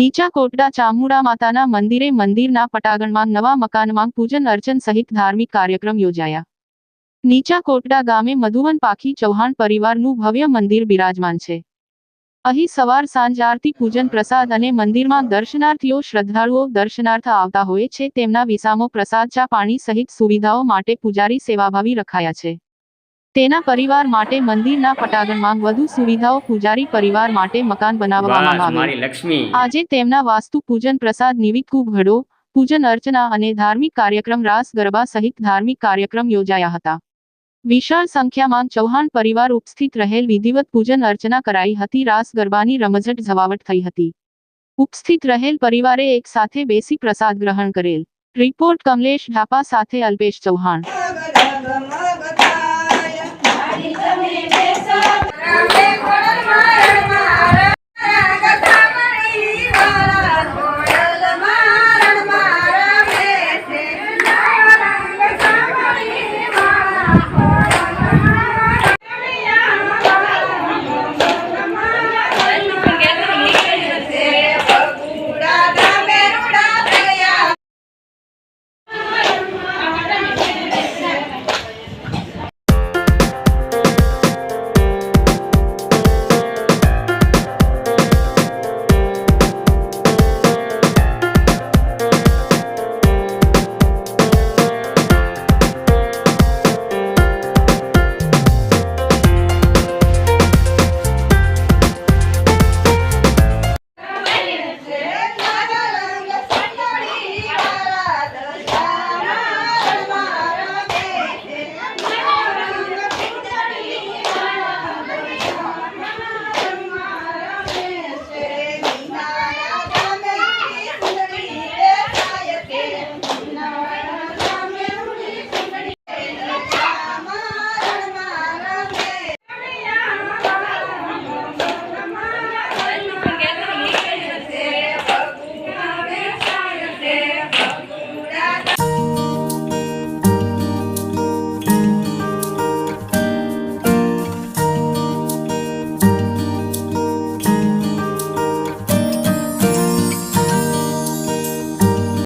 નીચા કોટડા ચામુડા માતાના મંદિરે મંદિરના પટાગણમાં નવા મકાનમાં પૂજન અર્ચન સહિત ધાર્મિક કાર્યક્રમ યોજાયા. નીચા કોટડા ગામે મધુવન પાખી ચૌહાણ પરિવારનું ભવ્ય મંદિર બિરાજમાન છે. અહીં સવાર સાંજ આરતી, પૂજન પ્રસાદ અને મંદિરમાં દર્શનાર્થીઓ શ્રદ્ધાળુઓ દર્શનાર્થ આવતા હોય છે, તેમના વિસામો, પ્રસાદ, ચા, પાણી સહિત સુવિધાઓ માટે પૂજારી સેવાભાવી રખાયા છે. તેના પરિવાર માટે મંદિરના પટાગણમાં વધુ સુવિધાઓ પૂજારી પરિવાર માટે મકાન બનાવવામાં આવ્યું લક્ષ્મી. આજે તેમના વાસ્તુ પૂજન પ્રસાદ નિમિત્ત ઘડો પૂજન અર્ચના અને ધાર્મિક કાર્યક્રમ રાસ ગરબા સહિત ધાર્મિક કાર્યક્રમ યોજાયા હતા. વિશાળ સંખ્યામાં ચૌહાણ પરિવાર ઉપસ્થિત રહેલ વિધિવત પૂજન અર્ચના કરાઈ હતી. રાસ ગરબાની રમઝટ જવાવટ થઈ હતી. ઉપસ્થિત રહેલ પરિવારે એક સાથે બેસી પ્રસાદ ગ્રહણ કરેલ. રિપોર્ટ કમલેશ ઢાપા સાથે અલ્પેશ ચૌહાણ. porque